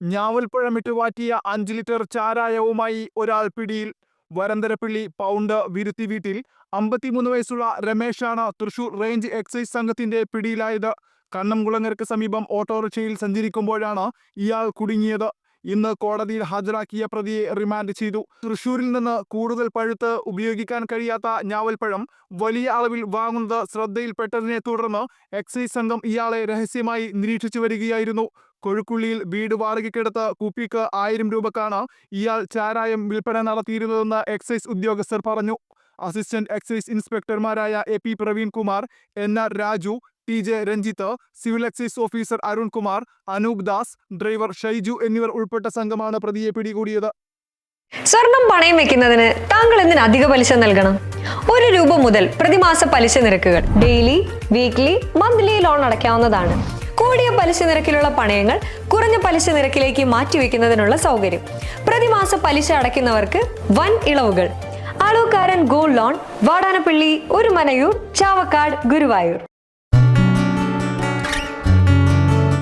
ഞാവൽപ്പഴമിട്ട് വാറ്റിയ അഞ്ച് ലിറ്റർ ചാരായവുമായി ഒരാൾ പിടിയിൽ വരന്തരപ്പിള്ളി പൗണ്ട് വിരുത്തി വീട്ടിൽ അമ്പത്തിമൂന്ന് വയസ്സുള്ള രമേശാണ് തൃശൂർ റേഞ്ച് എക്സൈസ് സംഘത്തിന്റെ പിടിയിലായത്. കണ്ണംകുളങ്ങരക്ക് സമീപം ഓട്ടോറിക്ഷയിൽ സഞ്ചരിക്കുമ്പോഴാണ് ഇയാൾ കുടുങ്ങിയത്. ഇന്ന് കോടതിയിൽ ഹാജരാക്കിയ പ്രതിയെ റിമാൻഡ് ചെയ്തു. തൃശൂരിൽ നിന്ന് കൂടുതൽ പഴുത്ത് ഉപയോഗിക്കാൻ കഴിയാത്ത ഞാവൽപ്പഴം വലിയ അളവിൽ വാങ്ങുന്നത് ശ്രദ്ധയിൽപ്പെട്ടതിനെ തുടർന്ന് എക്സൈസ് സംഘം ഇയാളെ രഹസ്യമായി നിരീക്ഷിച്ചു വരികയായിരുന്നു. കൊഴുക്കുള്ളിയിൽ വീട് വാടകയ്ക്കെടുത്ത് കുപ്പിക്ക് ആയിരം രൂപക്കാണ് ഇയാൾ ചാരായം വിൽപ്പന നടത്തിയിരുന്നതെന്ന് എക്സൈസ് ഉദ്യോഗസ്ഥർ പറഞ്ഞു. Assistant excise ഇൻസ്പെക്ടർമാരായ A P Praveen Kumar N R Raju T J Ranjith civil excise officer Arunkumar Anoop Das driver Shaiju എന്നിവർ ഉൾപ്പെട്ട സംഘമാണ് പ്രതിയെ പിടികൂടിയത്. സ്വർണം പണയം വെക്കുന്നതിന് താങ്കൾ എന്തിന് അധിക പലിശ നൽകണം? ഒരു രൂപ മുതൽ പ്രതിമാസ പലിശ നിരക്കുകൾ ഡെയിലി വീക്ക്ലി മന്ത്ലി ലോൺ അടയ്ക്കാവുന്നതാണ്. കൂടിയ പലിശ നിരക്കിലുള്ള പണയങ്ങൾ കുറഞ്ഞ പലിശ നിരക്കിലേക്ക് മാറ്റിവെക്കുന്നതിനുള്ള സൗകര്യം. പ്രതിമാസ പലിശ അടയ്ക്കുന്നവർക്ക് വൻ ഇളവുകൾ. അളവുകാരൻ ഗോൾഡ് ലോൺ വാടാനപ്പള്ളി ഒരു മനയൂർ ചാവക്കാട് ഗുരുവായൂർ.